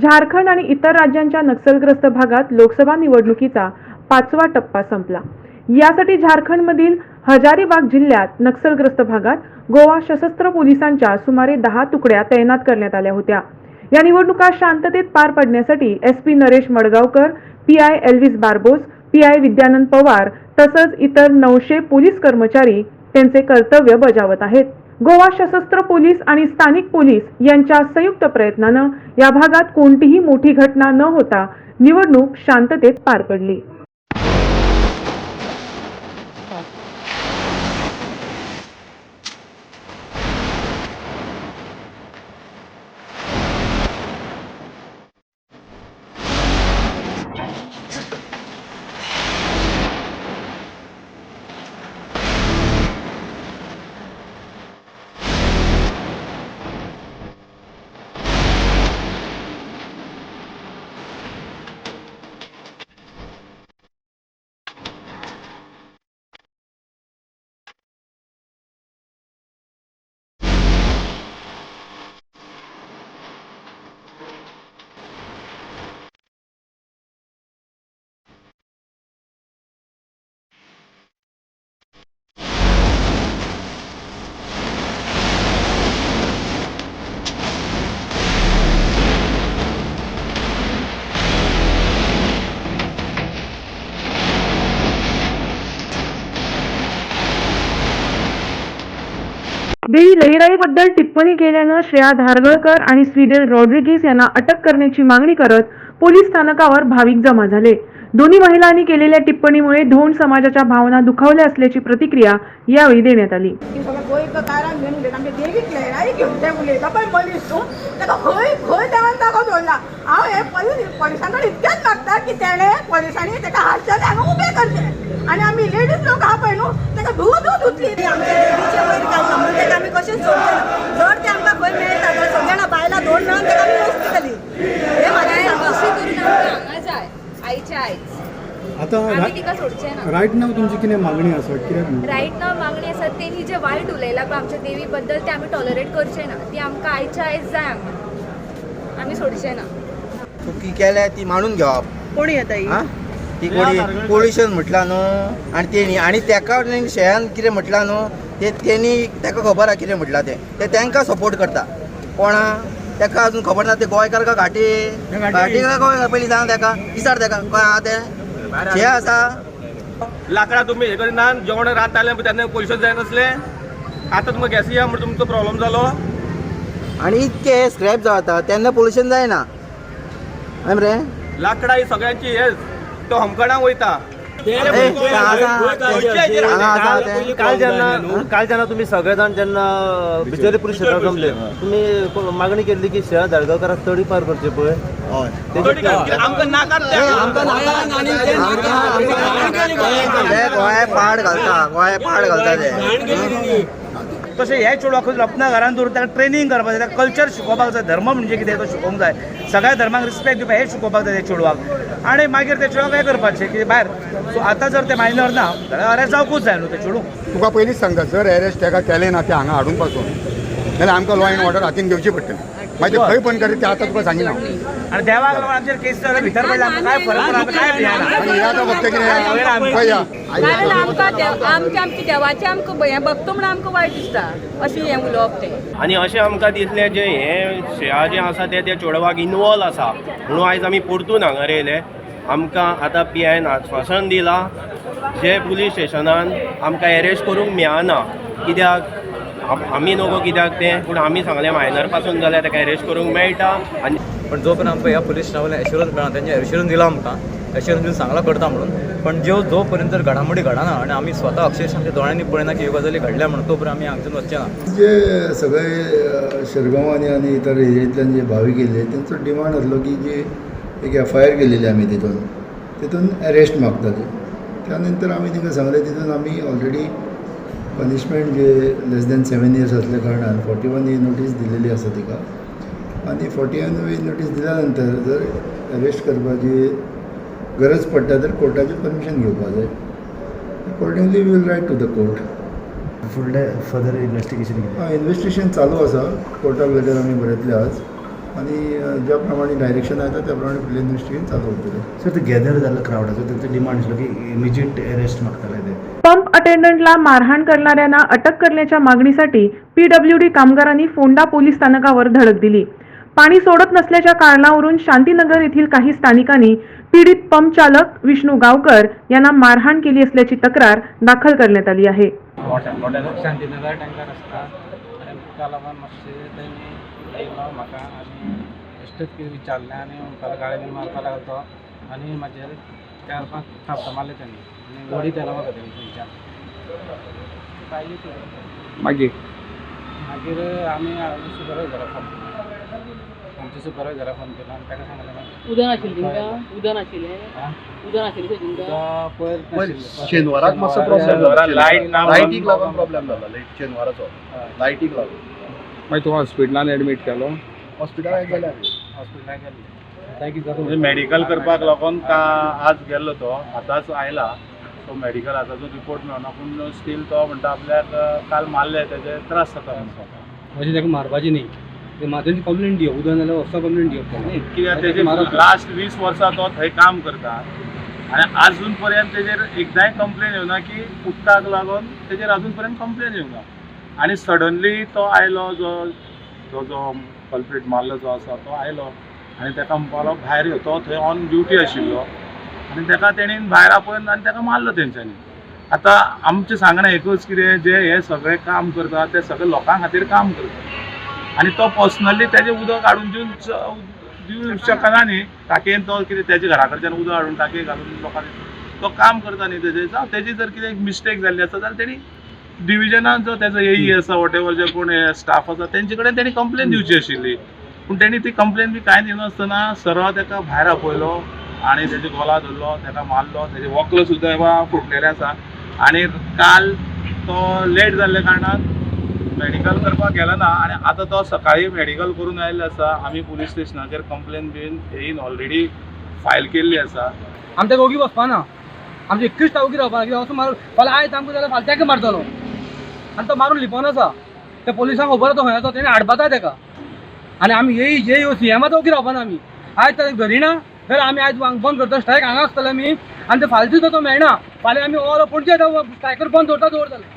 झारखंड आणि इतर राज्यांच्या नक्षलग्रस्त भागात लोकसभा निवडणुकीचा पाचवा टप्पा संपला. यासाठी झारखंडमधील हजारीबाग जिल्ह्यात नक्षलग्रस्त भागात गोवा सशस्त्र पोलिसांच्या सुमारे दहा तुकड्या तैनात करण्यात आल्या होत्या. या निवडणुका शांततेत पार पडण्यासाठी S P Naresh Madgaonkar P I Elvis Barbose P I Vidyanand Pawar तसंच इतर नऊशे पोलीस कर्मचारी त्यांचे कर्तव्य बजावत आहेत. गोवा सशस्त्र पोलीस आणि स्थानिक पोलीस यांच्या संयुक्त प्रयत्नानं या भागात कोणतीही मोठी घटना न होता निवडणूक शांततेत पार पडली. देवी लहिराईबद्दल टिप्पणी केल्यानं श्रेया धारगळकर आणि स्वीडेल रॉड्रिगीस यांना अटक करण्याची मागणी करत पोलीस स्थानकावर भाविक जमा झाले. दोन्ही महिलांनी केलेल्या टिप्पणीमुळे धोंड समाजाच्या भावना दुखावल्या असल्याची प्रतिक्रिया यावेळी देण्यात आली. की सगळं गोंयचं कारण घेऊन उलयता आमच्या देवीक लहराई घेऊन ते उलयता पळय मनीस तूं ताका खंय खंय देवान ताको दवरला हांव हे पोलीस पोलिसां कडेन इतकेंच मागता की तेणे पोलिसांनी ताका हाडचें हांगा उबें करचें आनी आमी लेडीज लोक आहा पळय न्हू ताका धू धू धुतली आमच्या देवीचे वयर घालता म्हणून ताका आमी कशें सोडचें ना जर ते आमकां खंय मेळटा जाल्यार सगळ्या जाणां बायलां दोन मेळून ताका आमी वस्ती घाली हे म्हाजें अशी सांगप करून आमकां हांगा जाय आईच्या आईच आता तिका सोडचें ना. रायट नाव तुमची कितें मागणी आसा कित्याक म्हणून? रायट नाव मागणी आसा तेणी जे वायट उलयला पळय आमच्या देवी बद्दल ते आमी टॉलरेट करचे ना. ती आमकां आयच्या आयज जाय हांगा आमी सोडचे ना. चुकी केल्या ती मानून घेवप कोणी येता हा? ती कोणी पोल्युशन म्हटलां न्हू आनी तेणी आनी तेका शेयान कितें म्हटलां न्हू ते तेणी तेका खबर आहा कितें म्हटलां तें. ते तांकां सपोर्ट करता. कोणा? तेका अजून खबर ना ते गोंयकार काय घाटी घाटी काय गोंय पयलीं सांग तेका विचार तेका गोंय आहा तें? शे आसा लाकडां तुमी हे करिना जेवण रांदताले पळय तेन्ना पयशे जाय नसले आतां तुमकां गॅस या म्हणून तुमचो प्रॉब्लेम जालो आनी इतके स्क्रॅप जाता तेन्ना पोल्युशन जायना. मरे लाकडां ही सगळ्यांची हे तो हमकडांक वयता काल जेन्ना काल जेन्ना तुमी सगळे जाण जेन्ना बिचोली पुलीस स्टेशनार जमले तुमी को- मागणी केल्ली की शेळा धाडगांवकाराक तडी पार करचे पळय गोंय पाड घालता गोंय पाड घालता ते तशें हे चेडवाक लपना घरान दवरून ताका ट्रेनींग करपाक जाय ताका कल्चर शिकोवपाक जाय धर्म म्हणजे कितें तो शिकोवंक जाय. सगळ्या धर्माक रिस्पेक्ट दिवपाक हें शिकोवपाक जाय त्या चेडवाक आनी मागीर त्या चेडवाक हें करपाचें की भायर सो आतां जर ते मायनर ना जाल्यार अरेस्ट जावंकूच जाय न्हू ते चेडूं तुका पयलींच सांगता जर अरेस्ट ताका केलें ना ते हांगा हाडून पासून जाल्यार आमकां लॉ एंड ऑर्डर हातीन घेवची पडटली. ते खंय पण करीत ते आतां तुका सांगिना आनी देवाक लागून आमचेर केस जाल्यार भितर पडले आमकां काय फरक पडना आमकां काय भियेना हे फक्त कितें पळय या. कारण आमकां आमच्या आमच्या देवाचें आमकां हें बघतो म्हणून आमकां वायट दिसता. अशें हें उलोवप तें आनी अशें आमकां दिसलें जे हे शेळा जे आसा ते त्या चेडवाक इनवॉल्व आसा. म्हणून आयज आमी परतून हांगा येयले आमकां आतां पी आयन आश्वासन दिलां. जे पुलीस स्टेशनान आमकां एरेस्ट करूंक मेळना. कित्याक? आम- आमी नको कित्याक तें? पूण आमी सांगलें मायनरपासून जाल्यार ताका एरेस्ट करूंक मेळटा? आनी पण जोपर्यंत आमकां ह्या पुलीस स्टेशनावयल्यान एश्युरन्स मेळना तेंचे एश्युरन्स दिला आमकां एश्युरन्स दिवन सांगला करता म्हणून. पण ज्यो जो पर्यंत जर घडामोडी घडना आनी आमी स्वता अक्षरशः आमच्या दोळ्यांनी पळयना की ह्यो गजाली घडल्या म्हणून तो पर्यंत आमी हांगच्यान वचचे ना. जे सगळे शिरगांवांनी आणि इतर एरियेंतल्यान जे भाविक येयले तेंचो डिमांड आसलो की जे एक एफ आय आर केलेली आमी तितून तितून अरेस्ट मागताले त्या नंतर आमी तिका सांगलें तितून आमी ऑलरेडी पनिशमेंट जे लेस दॅन सेवन इयर्स असल्या कारणान फॉर्टी वन ए नोटीस दिलेली आसा तिका. आनी फॉर्टी वन ए नोटीस दिल्या नंतर जर अरेस्ट करपाची गरज पडटा तर कोर्टाची परमिशन घेवपा जाय. Accordingly will write to the court फुडले फर्दर इन्व्हेस्टिगेशन इन्व्हेस्टिगेशन चालू आसा कोर्टाक लेटर आमी बरयतले आज. आणि ज्या प्रमाणे डायरेक्शन येता त्या प्रमाणे फुडले इन्व्हेस्टिगेशन चालू उरतलें सर ते गॅदर जाल्लो क्रावडाचो तेंचो डिमांड आसलो की इमिजिएट अरेस्ट मागताले. पंप अटेंडंटला मारहाण करणाऱ्यांना अटक करण्याच्या मागणीसाठी पीडब्ल्यूडी कामगारांनी फोंडा पोलीस स्थानकावर धडक दिली. पाणी सोडत नसल्याच्या कारणावरून शांतीनगर येथील काही स्थानिकांनी पीडित पंप चालक विष्णू गावकर यांना मारहाण केली असल्याची तक्रार दाखल करण्यात आली आहे. शांतीनगर ताका चार पांच थापटां मारले तेणी आनी वडी तेला म्हाका तेणी थंयच्यान पाहिजे ते मागीर मागीर आमी सुपरवायझराक फोन केलो. आमच्या सुपरवायझराक फोन केलो आनी ताका सांगलें मागीर उदक नाशिल्लें तुमकां उदक नाशिल्लें आं? उदक नाशिल्लें थंय तुमकां तो पयर नाशिल्लें. शेनवाराक मातसो शेनवारा जालो. लायट ना लायटीक लागून प्रॉब्लेम जालो लायट शेनवाराचो लायटीक लागून मागीर तूं हॉस्पिटलान एडमीट केलो? हॉस्पिटलाक गेले हॉस्पिटलाक गेल्ले म्हणजे मेडिकल करपाक लागून का आज गेल्लो तो आतांच आयला. सो मेडिकलाचो रिपोर्ट मेळना पूण स्टील तो म्हणटा आपल्याक काल मारले तेजे त्रास जाता म्हणजे ताका मारपाची न्ही. ते मातेची कंप्लेंट दियो उदक नाल्यार वचता कंप्लेंट दियो कित्याक तेजे लास्ट वीस वर्सां तो थंय काम करता. आनी अजून पर्यंत तेजेर एकदांय कंप्लेन येवना की उदकाक लागून तेजेर अजून पर्यंत कंप्लेन येवना आनी सडनली तो आयलो जो तो जो कल्प्रीट मारलो जो आसा तो आयलो. आनी ताका म्हणपाक लागलो भायर यो तो थंय ऑन ड्युटी आशिल्लो आनी ताका तेणीन भायर आपयन आनी ताका मारलो तेंच्यांनी आतां आमचें सांगणें एकूच कितें जे हे सगळें काम करता ते सगळे लोकां खातीर काम करता आनी तो पर्सनली तेजें उदक हाडून दिवंक दिवंक शकना न्ही. टाकयेन तो कितें तेजे घरा कडच्यान उदक हाडून टाकये घालून लोकांनी. तो काम करता न्ही तेजे जावं तेजी जर कितें मिस्टेक जाल्ली आसा जाल्यार तेणी डिविजनान जो तेजो एई आसा वॉट एवर जे कोण स्टाफ आसा तेंचे कडेन तेणी कंप्लेन दिवची आशिल्ली पूण तेणी ती कंप्लेन बी कांय दिनासतना सरळ ताका भायर आपयलो आनी तेजे गोला धरलो ताका मारलो तेजे वक्ल सुद्दां फुटलेले आसा आनी काल तो लेट जाल्ल्या कारणान मेडिकल करपाक गेलो ना आनी आतां तो सकाळी मेडिकल करून आयिल्लो आसा आमी पुलीस स्टेशनाचेर कंप्लेन बीन येयन ऑलरेडी फायल केल्ली आसा आमच्या ओगी वचपाना आमचे एकूच ओगी रावपा कित्याक मारून फाल्यां आयज आमकां जाल्यार फाल्यां ताका मारतलो? आनी तो मारून लिपोन आसा त्या पोलिसांक खबर आसा खंय आसा तेणी हाडपाता ताका आनी आमी येई जे यो सी एमाचो ओगी रावपा आमी आयज तर घरी ना जाल्यार आमी आयज वांग बंद करता स्ट्रायक हांगा आसतले आमी आनी ते फालतू तो मेळना फाल्यां आमी ऑल पणजे स्ट्रायकर बंद दवरता दवरतले